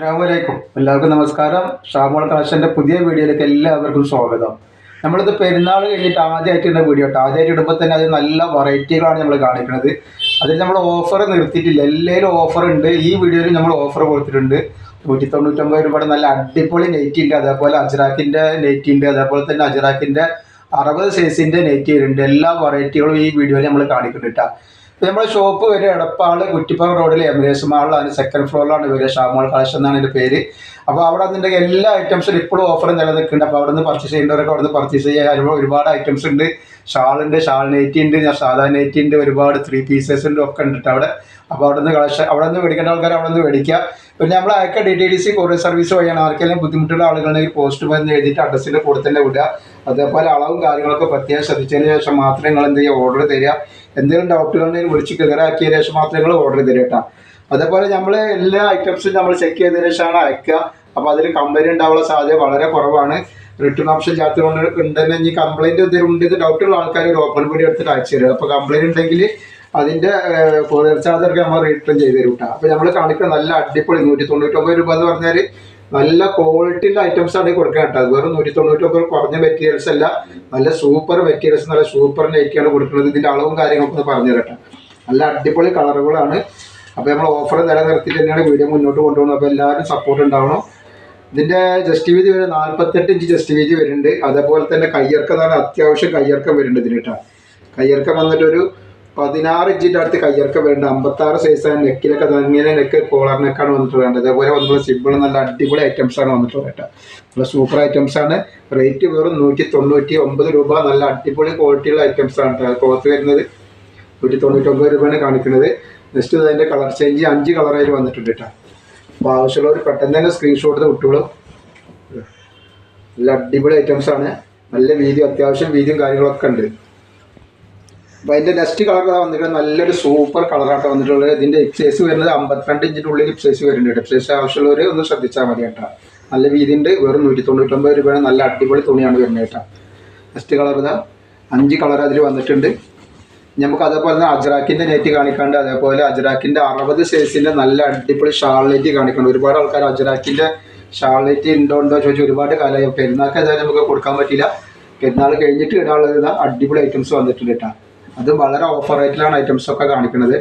അസ്സാമലൈക്കും എല്ലാവർക്കും നമസ്കാരം. ഷാമോൾ കളക്ഷന്റെ പുതിയ വീഡിയോയിലേക്ക് എല്ലാവർക്കും സ്വാഗതം. നമ്മളിത് പെരുന്നാൾ കഴിഞ്ഞിട്ട് ആദ്യമായിട്ടുള്ള വീഡിയോ കേട്ടോ. ആദ്യമായിട്ട് ഇടുമ്പോൾ തന്നെ അത് നല്ല വെറൈറ്റികളാണ് നമ്മൾ കാണിക്കുന്നത്. അതിൽ നമ്മൾ ഓഫർ നിർത്തിയിട്ടില്ല. എല്ലാവരും ഓഫർ ഉണ്ട് ഈ വീഡിയോയിൽ നമ്മൾ ഓഫർ കൊടുത്തിട്ടുണ്ട്. നൂറ്റി തൊണ്ണൂറ്റൊമ്പത് രൂപയുടെ നല്ല അടിപൊളി നെറ്റ് ഉണ്ട്. അതേപോലെ അജ്രാക്കിന്റെ നെറ്റ് ഉണ്ട്. അതേപോലെ തന്നെ അജ്രാക്കിന്റെ അറുപത് സൈസിന്റെ നെറ്റ് ഉണ്ട് എല്ലാ വെറൈറ്റികളും ഈ വീഡിയോയിൽ നമ്മൾ കാണിക്കുന്നുണ്ട് കേട്ടോ. നമ്മുടെ ഷോപ്പ് വരെ എടപ്പാൾ കുറ്റിപ്പാറ റോഡിൽ എമിറേസ് മാളിലാണ് സെക്കൻഡ് ഫ്ലോറിലാണ് വരിക ഷാമോൾ കളക്ഷൻ എന്നാണ് എന്റെ പേര്. അപ്പോൾ അവിടെ നിന്നുണ്ടെങ്കിൽ എല്ലാ ഐറ്റംസും ഇപ്പോഴും ഓഫർ നിലനിൽക്കുന്നുണ്ട്. അപ്പോൾ അവിടെ നിന്ന് പർച്ചേസ് ചെയ്യേണ്ടവരൊക്കെ അവിടെ നിന്ന് പർച്ചേസ് ചെയ്യാൻ ഒരുപാട് ഐറ്റംസ് ഉണ്ട്. ഷാളുണ്ട് ഷാൾ നെറ്റി ഉണ്ട് ഞാൻ സാധാ നെറ്റി ഉണ്ട് ഒരുപാട് ത്രീ പീസസ് ഉണ്ട് ഒക്കെ ഉണ്ട് അവിടെ. അപ്പോൾ അവിടെ നിന്ന് കളക്ഷൻ അവിടെ നിന്ന് മേടിക്കേണ്ട ആൾക്കാർ അവിടെ നിന്ന് മേടിക്കുക. പിന്നെ നമ്മൾ അയക്ക D T D C courier service വഴിയാണ് ആർക്കെങ്കിലും ബുദ്ധിമുട്ടുള്ള ആളുകളുണ്ടെങ്കിൽ പോസ്റ്റ് വന്ന് എഴുതിയിട്ട് അഡ്രസ്സിൽ കൂടെ തന്നെ വിടുക. അതേപോലെ അളവും കാര്യങ്ങളൊക്കെ പ്രത്യേകം ശ്രദ്ധിച്ചതിന് ശേഷം മാത്രമേ നിങ്ങൾ എന്ത് ചെയ്യുക ഓർഡർ തരിക. എന്തെങ്കിലും ഡൗട്ടുകളുണ്ടെങ്കിൽ വിളിച്ച് ക്ലിയർ ശേഷം മാത്രമേ നിങ്ങൾ ഓർഡർ തരിക കേട്ടോ. അതേപോലെ നമ്മൾ എല്ലാ ഐറ്റംസും നമ്മൾ ചെക്ക് ചെയ്തതിന് ശേഷമാണ് അയക്കുക. അപ്പോൾ അതിൽ കംപ്ലൈന്റ് ഉണ്ടാവാനുള്ള സാധ്യത വളരെ കുറവാണ്. റിട്ടേൺ ഓപ്ഷൻ ചെയ്യാത്തതുകൊണ്ട് ഉണ്ടെന്ന് ഇനി കംപ്ലൈന്റ് എന്തെങ്കിലും ഉണ്ട് ഇത് ഡൗട്ടുള്ള ആൾക്കാർ ഒരു ഓപ്പൺ വീഡിയോ എടുത്തിട്ട് അയച്ചു തരും. അപ്പോൾ കംപ്ലൈന്റ് ഉണ്ടെങ്കിൽ അതിന്റെ കൊറിയർ ചാർജൊക്കെ നമ്മൾ റിട്ടേൺ ചെയ്ത് തരും കേട്ടോ അപ്പോൾ നമ്മൾ കാണിക്കുന്ന നല്ല അടിപൊളി നൂറ്റി തൊണ്ണൂറ്റൊമ്പത് രൂപ എന്ന് പറഞ്ഞാൽ നല്ല ക്വാളിറ്റിയുള്ള ഐറ്റംസ് ആണ് കൊടുക്കാൻ കേട്ടോ വെറും നൂറ്റി തൊണ്ണൂറ്റൊമ്പത് കുറഞ്ഞ മെറ്റീരിയൽസ് അല്ല നല്ല സൂപ്പർ മെറ്റീരിയൽസ് നല്ല സൂപ്പർ നൈറ്റിയാണ് കൊടുക്കുന്നത്. ഇതിന്റെ അളവും കാര്യങ്ങളൊക്കെ ഒന്ന് പറഞ്ഞു തരട്ടെ. നല്ല അടിപൊളി കളറുകളാണ് അപ്പോൾ നമ്മൾ ഓഫർ നിലനിർത്തി തന്നെയാണ് വീഡിയോ മുന്നോട്ട് കൊണ്ടുപോകുന്നത്. അപ്പോൾ എല്ലാവരും സപ്പോർട്ട് ഉണ്ടാവണം. ഇതിന്റെ ജസ്റ്റ് വീതി വരെ നാൽപ്പത്തെട്ട് ഇഞ്ച് ജസ്റ്റ് വീതി വരുന്നുണ്ട്. അതേപോലെ തന്നെ കയ്യിറക്കം എന്ന് പറഞ്ഞാൽ അത്യാവശ്യം കയ്യിറക്കം വരുന്നുണ്ട് ഇതിന് കേട്ടോ കയ്യിറക്കം വന്നിട്ട് ഒരു പതിനാറ് ഇഞ്ചിന്റെ അടുത്ത് കയ്യിറക്കം വരുന്നുണ്ട്. അമ്പത്താറ് സൈസാണ് നെക്കിലൊക്കെ ഇങ്ങനെ നെക്ക് കോളർ നെക്കാണ് വന്നിട്ടുള്ളത്. അതേപോലെ വന്നിട്ടുള്ള സിമ്പിൾ നല്ല അടിപൊളി ഐറ്റംസ് ആണ് വന്നിട്ടുള്ളത് കേട്ടോ നല്ല സൂപ്പർ ഐറ്റംസ് ആണ്. റേറ്റ് വെറും നൂറ്റി തൊണ്ണൂറ്റി ഒമ്പത് രൂപ. നല്ല അടിപൊളി ക്വാളിറ്റിയുള്ള ഐറ്റംസ് ആണ് കേട്ടോ ക്ലോത്ത് വരുന്നത് നൂറ്റി തൊണ്ണൂറ്റി ഒമ്പത് രൂപയാണ് കാണിക്കുന്നത്. നെക്സ്റ്റ് അതിന്റെ കളർ ചേഞ്ച് അഞ്ച് കളറായിട്ട് വന്നിട്ടുണ്ട് കേട്ടോ ആവശ്യമുള്ളവർ പെട്ടെന്ന് തന്നെ സ്ക്രീൻഷോട്ട് എടുത്ത് നല്ല അടിപൊളി ഐറ്റംസ് ആണ്. നല്ല വീതി അത്യാവശ്യം വീതിയും കാര്യങ്ങളൊക്കെ ഉണ്ട്. അപ്പോൾ അതിന്റെ നെക്സ്റ്റ് കളർ വന്നിട്ടുള്ളത് നല്ലൊരു സൂപ്പർ കളറായിട്ട് വന്നിട്ടുള്ളത്. ഇതിന്റെ എക്സൈസ് വരുന്നത് അമ്പത്തിരണ്ട് ഇഞ്ചിന്റെ ഉള്ളിൽ എക്സൈസ് സൈസ് വരുന്നുണ്ട്. എക്സൈസ് സൈസ് ആവശ്യമുള്ളവർ ഒന്ന് ശ്രദ്ധിച്ചാൽ മതി കേട്ടോ. നല്ല വീതി ഉണ്ട് വെറും നൂറ്റി തൊണ്ണൂറ്റൊമ്പത് രൂപയാണ്. നല്ല അടിപൊളി തുണിയാണ് വരുന്നത് കേട്ടോ. നെക്സ്റ്റ് കളർ ഇതാ. അഞ്ച് കളർ അതിൽ വന്നിട്ടുണ്ട്. നമുക്ക് അതേപോലെ തന്നെ അജ്രാക്കിന്റെ നെറ്റ് കാണിക്കാണ്ട് അതേപോലെ അജ്രാക്കിന്റെ അറുപത് സൈസിന്റെ നല്ല അടിപൊളി ഷാൾനെറ്റ് കാണിക്കണം ഒരുപാട് ആൾക്കാർ അജ്രാക്കിന്റെ ഷാൾനെറ്റ് ഉണ്ടോ ഉണ്ടോ ചോദിച്ചു ഒരുപാട് കാലമായി. പെരുന്നാൾക്ക് ഏതായാലും നമുക്ക് കൊടുക്കാൻ പറ്റില്ല പെരുന്നാൾ കഴിഞ്ഞിട്ട് ഇടാനുള്ള അടിപൊളി ഐറ്റംസ് വന്നിട്ടുണ്ട് കേട്ടോ അത് വളരെ ഓഫർ റേറ്റിലാണ് ഐറ്റംസ് ഒക്കെ കാണിക്കുന്നത്.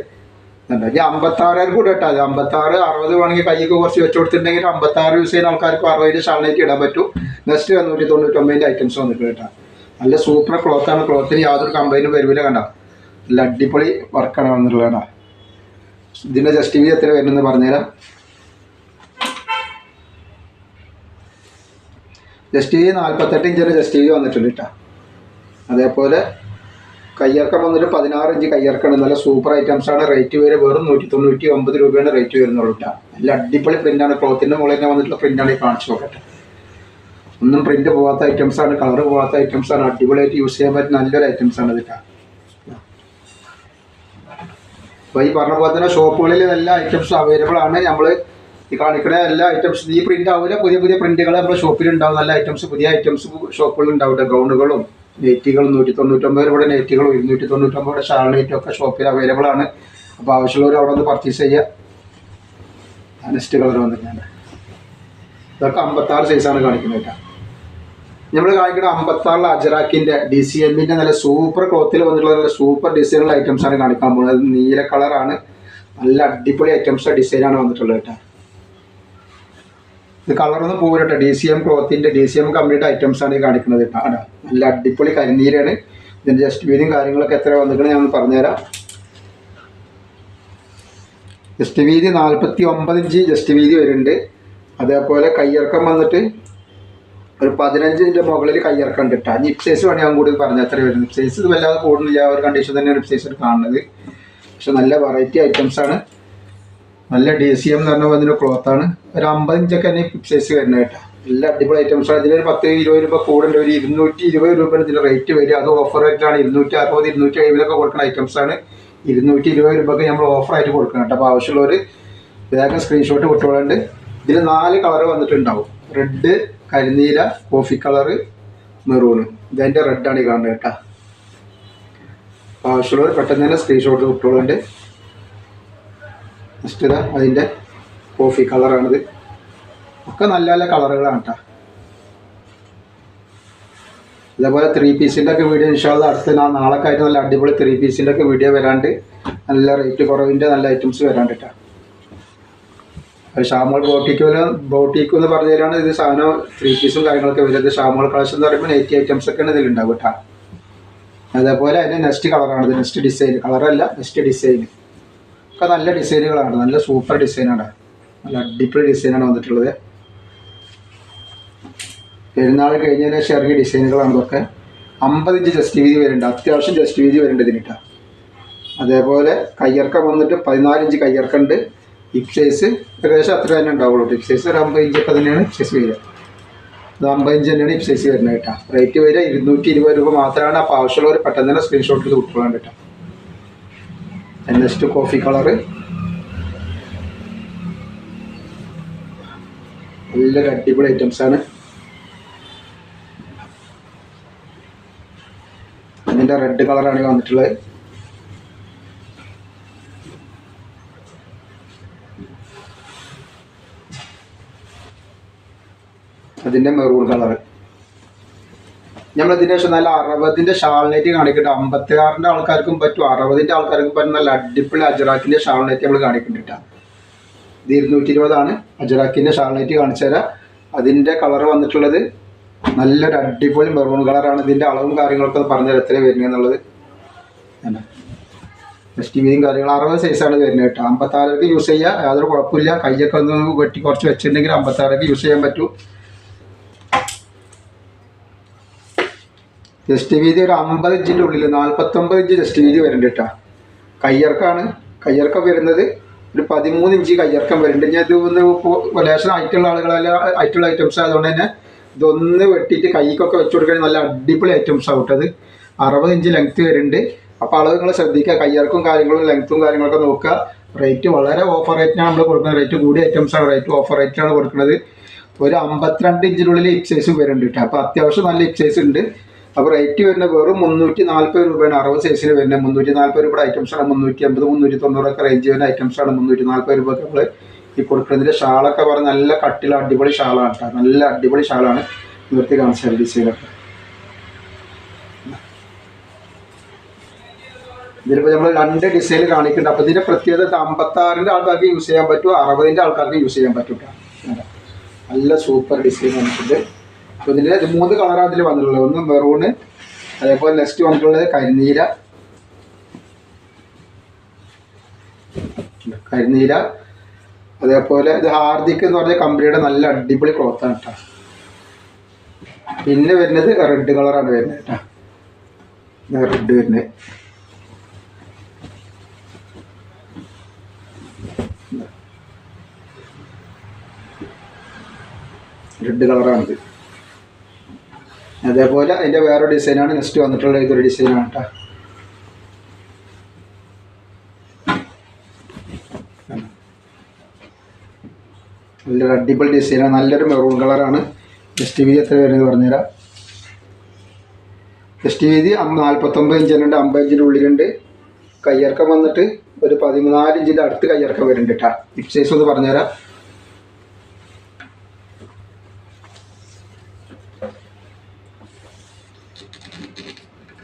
ഈ അമ്പത്താറായിരം കൂടെ കേട്ടോ അത് അമ്പത്താറ് അറുപത് വേണമെങ്കിൽ കൈക്ക് കുറച്ച് വെച്ച് കൊടുത്തിട്ടുണ്ടെങ്കിൽ അമ്പത്താറ് യൂസ് ചെയ്യുന്ന ആൾക്കാർക്ക് അറുപതിന് ഷാളിലേക്ക് ഇടാൻ പറ്റും. നെക്സ്റ്റ് നൂറ്റി തൊണ്ണൂറ്റൊമ്പതിന്റെ ഐറ്റംസ് വന്നിട്ടുണ്ട് കേട്ടോ നല്ല സൂപ്പർ ക്ലോത്താണ് ക്ലോത്തിന് യാതൊരു കമ്പനിയും വരുവില്ല കണ്ട? നല്ല അടിപൊളി വർക്കാണ് വന്നിട്ടുള്ളത് ഇതിന്റെ ജസ്റ്റ് വീതി എത്ര വരുന്നെന്ന് പറഞ്ഞുതരാം. ജസ്റ്റ് വീതി നാൽപ്പത്തെട്ട് ഇഞ്ചിന്റെ ജസ്റ്റ് വീതി വന്നിട്ടുണ്ട് കേട്ടോ. അതേപോലെ കയ്യിറക്കം വന്നിട്ട് പതിനാറ് ഇഞ്ച് കയ്യിറക്കാണ് നല്ല സൂപ്പർ ഐറ്റംസ് ആണ്. റേറ്റ് വരെ വെറും നൂറ്റി തൊണ്ണൂറ്റി ഒമ്പത് രൂപയാണ് റേറ്റ് വരുന്നുള്ളൂ കേട്ടോ. നല്ല അടിപൊളി പ്രിന്റാണ് ക്ലോത്തിന്റെ മുകളിൽ തന്നെ വന്നിട്ടുള്ള പ്രിന്റാണ് ഈ കാണിച്ചു നോക്കട്ടെ. ഒന്നും പ്രിന്റ് പോകാത്ത ഐറ്റംസ് ആണ്. കളർ പോകാത്ത ഐറ്റംസ് ആണ്. അടിപൊളിയായിട്ട് യൂസ് ചെയ്യാൻ പറ്റുന്ന നല്ലൊരു ഐറ്റംസ് ആണ് ഇത് കേട്ടോ. അപ്പോൾ ഈ പറഞ്ഞ പോലെ തന്നെ ഷോപ്പുകളിൽ എല്ലാ ഐറ്റംസും അവൈലബിൾ ആണ്. നമ്മൾ ഈ കാണിക്കുന്ന എല്ലാ ഐറ്റംസും ഈ പ്രിന്റ് ആവില്ല പുതിയ പുതിയ പ്രിന്റുകൾ നമ്മുടെ ഷോപ്പിൽ ഉണ്ടാവും. നല്ല ഐറ്റംസ് പുതിയ ഐറ്റംസ് ഷോപ്പുകളിൽ ഉണ്ടാവും ഗൗണുകളും നെറ്റുകളും നൂറ്റി തൊണ്ണൂറ്റൊമ്പത് രൂപയുടെ നെറ്റുകളും ഇരുന്നൂറ്റി തൊണ്ണൂറ്റൊമ്പത് ഷാൾ നെറ്റും ഒക്കെ ഷോപ്പിൽ അവൈലബിൾ ആണ്. അപ്പോൾ ആവശ്യമുള്ളവർ അവിടെ നിന്ന് പർച്ചേസ് ചെയ്യുക നെക്സ്റ്റ് കളർ വന്നിട്ടുണ്ട്. ഇതൊക്കെ അമ്പത്താറ് സൈസാണ് കാണിക്കുന്നത് കേട്ടോ. നമ്മൾ കാണിക്കുന്ന അമ്പത്താറിൽ അജറാക്കിന്റെ ഡി സി എമ്മിന്റെ നല്ല സൂപ്പർ ക്ലോത്തിൽ വന്നിട്ടുള്ള നല്ല സൂപ്പർ ഡിസൈനുള്ള ഐറ്റംസ് ആണ് കാണിക്കാൻ പോകുന്നത്. നീല കളറാണ് നല്ല അടിപൊളി ഐറ്റംസ് ഡിസൈനാണ് വന്നിട്ടുള്ളത് കേട്ടോ. ഇത് കളറൊന്നും പോകട്ടെ ഡി സി എം ക്ലോത്തിന്റെ ഡി സി എം കമ്പനിയുടെ ഐറ്റംസ് ആണ് കാണിക്കുന്നത് കേട്ടോ. നല്ല അടിപൊളി കരിനീരാണ് ഇതിന്റെ ജസ്റ്റ് വീതിയും കാര്യങ്ങളൊക്കെ എത്ര വന്നിട്ടുണ്ട് ഞാൻ പറഞ്ഞുതരാം. ജസ്റ്റ് വീതി നാൽപ്പത്തി ഒമ്പത് ഇഞ്ച് ജസ്റ്റ് വീതി വരുന്നുണ്ട്. അതേപോലെ കയ്യിറക്കം വന്നിട്ട് ഒരു പതിനഞ്ചിന്റെ മുകളിൽ കയ്യിറക്കം കിട്ടുക കേട്ടോ നിപ്സേസ് സൈസ് വേണമെങ്കിൽ ഞാൻ കൂടുതൽ പറഞ്ഞു എത്ര വരും സൈസ് ഇത് വല്ലാതെ കൂടുന്നില്ല. ഒരു കണ്ടീഷൻ തന്നെ നിപ്സേസ് സൈസ് കാണുന്നത്. പക്ഷെ നല്ല വെറൈറ്റി ഐറ്റംസ് ആണ്. നല്ല ഡി സി എം എന്ന് പറഞ്ഞ അതിന്റെ ക്ലോത്താണ് ഒരു അമ്പത് ഇഞ്ചൊക്കെ തന്നെ നിപ്സേസ് സൈസ് വരുന്നത് കേട്ടോ നല്ല അടിപൊളി ഐറ്റംസ് ആണ്. ഇതിലൊരു പത്ത് ഇരുപത് രൂപ കൂടുണ്ട്. ഒരു ഇരുന്നൂറ്റി ഇരുപത് രൂപ ഇതിന്റെ റേറ്റ് വരിക. അത് ഓഫർ റേറ്റിലാണ് ഇരുന്നൂറ്റി അറുപത് ഇരുന്നൂറ്റി എഴുപതൊക്കെ കൊടുക്കുന്ന ഐറ്റംസ് ആണ്. ഇരുന്നൂറ്റി ഇരുപത് രൂപയ്ക്ക് നമ്മൾ ഓഫറായിട്ട് കൊടുക്കണം കേട്ടോ അപ്പോൾ ആവശ്യമുള്ളവർ വേഗം സ്ക്രീൻഷോട്ട് കൊടുത്തോളുണ്ട് ഇതിൽ നാല് കളർ വന്നിട്ടുണ്ടാവും. റെഡ് കരിനീല കോഫി കളറ് മെറൂണ് ഇതതിന്റെ റെഡാണ് ഈ കാണുന്നത് കേട്ടോ. ആവശ്യമുള്ളവർ പെട്ടെന്ന് തന്നെ സ്ക്രീൻഷോട്ട് വിട്ടോളുണ്ട് നെക്സ്റ്റ് അതിന്റെ കോഫി കളറാണിത് ഒക്കെ നല്ല നല്ല കളറുകളാണ് കേട്ടോ. അതേപോലെ ത്രീ പീസിന്റെ ഒക്കെ വീഡിയോ ഇൻഷാല്ല അടുത്ത് നാ- നാളെ ആയിട്ട് നല്ല അടിപൊളി ത്രീ പീസിന്റെ ഒക്കെ വീഡിയോ വരാണ്ട് നല്ല റേറ്റ് കുറവിന്റെ നല്ല ഐറ്റംസ് വരാണ്ട് കേട്ടോ. ഷാമോൾ ബോട്ടിക്ക് വല്ല ബോട്ടിക്ക് എന്ന് പറഞ്ഞു തരാണ് ഇത് സാധനം. ത്രീ പീസും കാര്യങ്ങളൊക്കെ വരുന്നത് ഷാമോൾ കളക്ഷൻ എന്ന് പറയുമ്പോൾ നൈറ്റി ഐറ്റംസ് ഒക്കെയാണ് ഇതിലുണ്ടാവും കേട്ടോ. അതേപോലെ അതിന്റെ നെക്സ്റ്റ് കളറാണ് ഇത്. നെക്സ്റ്റ് ഡിസൈൻ കളറല്ല നെക്സ്റ്റ് ഡിസൈൻ ഒക്കെ നല്ല ഡിസൈനുകളാണ് നല്ല സൂപ്പർ ഡിസൈനാണ് നല്ല അടിപൊളി ഡിസൈനാണ് വന്നിട്ടുള്ളത്. പെരുന്നാൾ കഴിഞ്ഞതിന് ശേഷം ഇറങ്ങിയ ഡിസൈനുകളാണ് ഇതൊക്കെ. അമ്പത് ഇഞ്ച് ജസ്റ്റ് വീതി വരുന്നുണ്ട്. അത്യാവശ്യം ജസ്റ്റ് വീതി വരുന്നുണ്ട് ഇതിനിട്ടാ അതേപോലെ കയ്യിറക്കം വന്നിട്ട് പതിനാല് ഇഞ്ച് കയ്യിറക്കുണ്ട് ഹിപ് സൈസ് ഏകദേശം അത്ര തന്നെ ഉണ്ടാവുള്ളൂ ഹിപ് സൈസ് ഒരു അമ്പത് ഇഞ്ചൊക്കെ തന്നെയാണ് ഹിപ് സൈസ് വരിക. ഇത് അമ്പത് ഇഞ്ച് തന്നെയാണ് ഹിപ് സൈസ് വരുന്നത് കേട്ടോ. റേറ്റ് വരിക ഇരുന്നൂറ്റി ഇരുപത് രൂപ മാത്രമാണ്. അപ്പോൾ ആവശ്യമുള്ളവർ പെട്ടെന്ന് തന്നെ സ്ക്രീൻഷോട്ട് ചെയ്ത് ഉൾക്കൊള്ളാൻ കേട്ടോ. നെക്സ്റ്റ് കോഫി കളറ് നല്ലൊരു അടിപൊളി ഐറ്റംസ് ആണ്. ഇതിന്റെ റെഡ് കളറാണ് വന്നിട്ടുള്ളത്. അതിന്റെ മെറൂൺ കളർ നമ്മൾ പക്ഷെ നല്ല അറുപതിന്റെ ഷാൾനെറ്റ് അമ്പത്തി അമ്പത്തിയാറിന്റെ ആൾക്കാർക്കും പറ്റും. അറുപതിന്റെ ആൾക്കാർക്കും പറ്റും. നല്ല അടിപൊളി അജറാക്കിന്റെ ഷാൾനെറ്റ് നമ്മൾ കാണിക്കുന്നുണ്ട് ഇത് ഇരുന്നൂറ്റി ഇരുപതാണ് അജറാക്കിന്റെ ഷാൾനെറ്റ് കാണിച്ചു തരാം. അതിന്റെ കളർ വന്നിട്ടുള്ളത് നല്ലൊരു അടിപൊളി മെറൂൺ കളറാണ് ഇതിന്റെ അളവും കാര്യങ്ങളൊക്കെ പറഞ്ഞ പറഞ്ഞു തരാം എത്ര വരുന്നത് എന്നുള്ളത്. ടെസ്റ്റ് വീതിയും കാര്യങ്ങൾ അറുപത് സൈസാണ് വരുന്നത് കേട്ടോ. അമ്പത്താറൊക്കെ യൂസ് ചെയ്യുക യാതൊരു കുഴപ്പമില്ല. കയ്യൊക്കെ ഒന്ന് വെട്ടി കുറച്ച് വെച്ചിട്ടുണ്ടെങ്കിൽ അമ്പത്താറൊക്കെ യൂസ് ചെയ്യാൻ പറ്റും. ജസ്റ്റ് വീതി ഒരു അമ്പത് ഇഞ്ചിന്റെ ഉള്ളിൽ നാൽപ്പത്തൊമ്പത് ഇഞ്ച് ജസ്റ്റ് വീതി വരുന്നുണ്ട് കേട്ടോ കയ്യിറക്കാണ് കയ്യിറക്കം വരുന്നത് ഒരു പതിമൂന്ന് ഇഞ്ച് കയ്യിറക്കം വരുന്നുണ്ട് ഞാൻ ഇത് ഒന്ന് ലേശം ആയിട്ടുള്ള ആളുകളല്ല ആയിട്ടുള്ള ഐറ്റംസ് ആയതുകൊണ്ട് തന്നെ ഇതൊന്ന് വെട്ടിയിട്ട് കൈക്കൊക്കെ വെച്ച് കൊടുക്കുകയാണെങ്കിൽ നല്ല അടിപൊളി ഐറ്റംസ് ആവട്ടത് അറുപത് ഇഞ്ച് ലെങ്ത് വരുന്നുണ്ട് അപ്പോൾ അളവ് നിങ്ങൾ ശ്രദ്ധിക്കുക കയ്യർക്കും കാര്യങ്ങളും ലെങ്ത്തും കാര്യങ്ങളൊക്കെ നോക്കുക റേറ്റ് വളരെ ഓഫർ റേറ്റിനാണ് നമ്മൾ കൊടുക്കുന്നത്. റേറ്റ് കൂടിയ ഐറ്റംസ് ആണ് റേറ്റ് ഓഫർ റേറ്റിനാണ് കൊടുക്കുന്നത്. ഒരു അമ്പത്തിരണ്ട് ഇഞ്ചിനുള്ളിൽ സൈസ് വരുന്നുണ്ട് കേട്ടോ അപ്പോൾ അത്യാവശ്യം നല്ല സൈസ് ഉണ്ട്. അപ്പോൾ റേറ്റ് വരുന്ന വെറും മുന്നൂറ്റി നാൽപ്പത് രൂപയാണ്. അറുപത് സൈസിന് വരുന്നത് മുന്നൂറ്റി നാൽപ്പത് രൂപയുടെ ഐറ്റംസ് ആണ്. മുന്നൂറ്റി അമ്പത് മുന്നൂറ്റി തൊണ്ണൂറൊക്കെ റേഞ്ച് വരുന്ന ഐറ്റംസ് ആണ് മുന്നൂറ്റി നാൽപ്പത് രൂപയ്ക്ക് നമ്മൾ ഈ കൊടുക്കുന്നതിന്റെ ഷാളൊക്കെ പറഞ്ഞ നല്ല കട്ടിയുള്ള അടിപൊളി ഷാളാണ് കേട്ടോ. നല്ല അടിപൊളി ഷാളാണ് നിവർത്തി കാണിച്ചാൽ ഡിസൈനൊക്കെ. ഇതിലിപ്പോൾ നമ്മൾ രണ്ട് ഡിസൈൻ കാണിക്കുന്നുണ്ട്. അപ്പോൾ ഇതിന്റെ പ്രത്യേകത അമ്പത്താറിന്റെ ആൾക്കാർക്ക് യൂസ് ചെയ്യാൻ പറ്റും അറുപതിന്റെ ആൾക്കാർക്ക് യൂസ് ചെയ്യാൻ പറ്റും നല്ല സൂപ്പർ ഡിസൈൻ വന്നിട്ടുണ്ട് അപ്പോൾ ഇതിൽ ഇത് മൂന്ന് കളറാണ് അതിൽ വന്നിട്ടുള്ളത്. ഒന്ന് മെറൂണ് അതേപോലെ നെക്സ്റ്റ് വന്നിട്ടുള്ളത് കരിനീല. കരിനീല. അതേപോലെ ഇത് ഹാർദിക് എന്ന് പറഞ്ഞ കമ്പനിയുടെ നല്ല അടിപൊളി ക്ലോത്താണ് കേട്ടോ പിന്നെ വരുന്നത് റെഡ് കളറാണ് വരുന്നത് കേട്ടോ റെഡ് വരുന്നത്. റെഡ് കളറാണിത് അതേപോലെ അതിന്റെ വേറെ ഡിസൈനാണ് നെക്സ്റ്റ് വന്നിട്ടുള്ള ഇതൊരു ഡിസൈനാണ് കേട്ടോ നല്ലൊരു അടിപൊളി ഡിസൈനാണ് നല്ലൊരു മെറൂൺ കളറാണ്. ടെസ്റ്റ് വീതി എത്ര വരുന്നത് പറഞ്ഞുതരാം. ടെസ്റ്റ് വീതി നാൽപ്പത്തൊമ്പത് ഇഞ്ചിനുണ്ട് അമ്പത് ഇഞ്ചിന്റെ ഉള്ളിലുണ്ട്. കയ്യിറക്കം വന്നിട്ട് ഒരു പതിനാല് ഇഞ്ചിന്റെ അടുത്ത് കയ്യിറക്കം വരുന്നുണ്ട് കേട്ടോ ഹിപ് സൈസ് ഒന്ന് പറഞ്ഞുതരാം.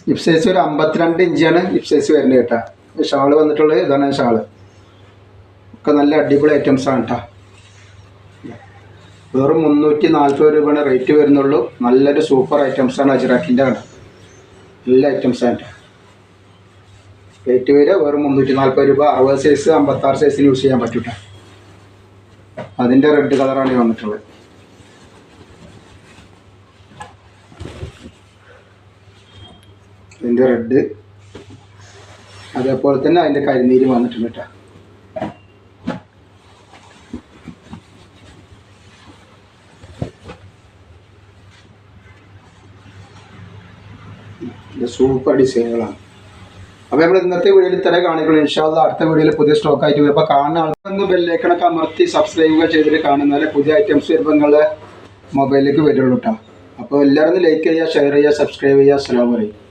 ഹിപ് സൈസ് ഒരു അമ്പത്തിരണ്ട് ഇഞ്ചാണ് ഹിപ് സൈസ് വരുന്നത് കേട്ടോ. ഷാൾ വന്നിട്ടുള്ളത് ഇതാണ് ഷാൾ ഒക്കെ നല്ല അടിപൊളി ഐറ്റംസ് ആണ് കേട്ടോ വെറും മുന്നൂറ്റി നാൽപ്പത് രൂപയാണ് റേറ്റ് വരുന്നുള്ളൂ. നല്ലൊരു സൂപ്പർ ഐറ്റംസ് ആണ് അജിറാക്കിന്റെ ആണ്. നല്ല ഐറ്റംസ് ആണ് റേറ്റ് വരിക വെറും മുന്നൂറ്റി നാൽപ്പത് രൂപ. അറുപത് സൈസ് അമ്പത്താറ് സൈസിന് യൂസ് ചെയ്യാൻ പറ്റൂട്ടോ അതിന്റെ റെഡ് കളറാണ് വന്നിട്ടുള്ളത്. അതിന്റെ റെഡ് അതേപോലെ തന്നെ അതിന്റെ കരിനീര് വന്നിട്ടുണ്ട് കേട്ടോ സൂപ്പർ ഡിസൈനുകളാണ് അപ്പോൾ നമ്മൾ ഇന്നത്തെ വീഡിയോയിൽ ഇത്ര കാണിക്കുള്ളൂ. ഇൻഷാല്ല അടുത്ത വീഡിയോയിൽ പുതിയ സ്റ്റോക്ക് ആയിട്ട് വരും. അപ്പോൾ കാണുന്ന ആൾക്കൊന്ന് ബെല്ലേക്കണൊക്കെ അമർത്തി സബ്സ്ക്രൈബ് ചെയ്തിട്ട് കാണുന്നാലേ പുതിയ ഐറ്റംസ് വരുമ്പോൾ നിങ്ങളുടെ മൊബൈലിലേക്ക് വരുള്ളൂ കേട്ടോ അപ്പോൾ എല്ലാവരും ലൈക്ക് ചെയ്യുക ഷെയർ ചെയ്യുക സബ്സ്ക്രൈബ് ചെയ്യുക. അസ്സലാമു അലൈക്കും.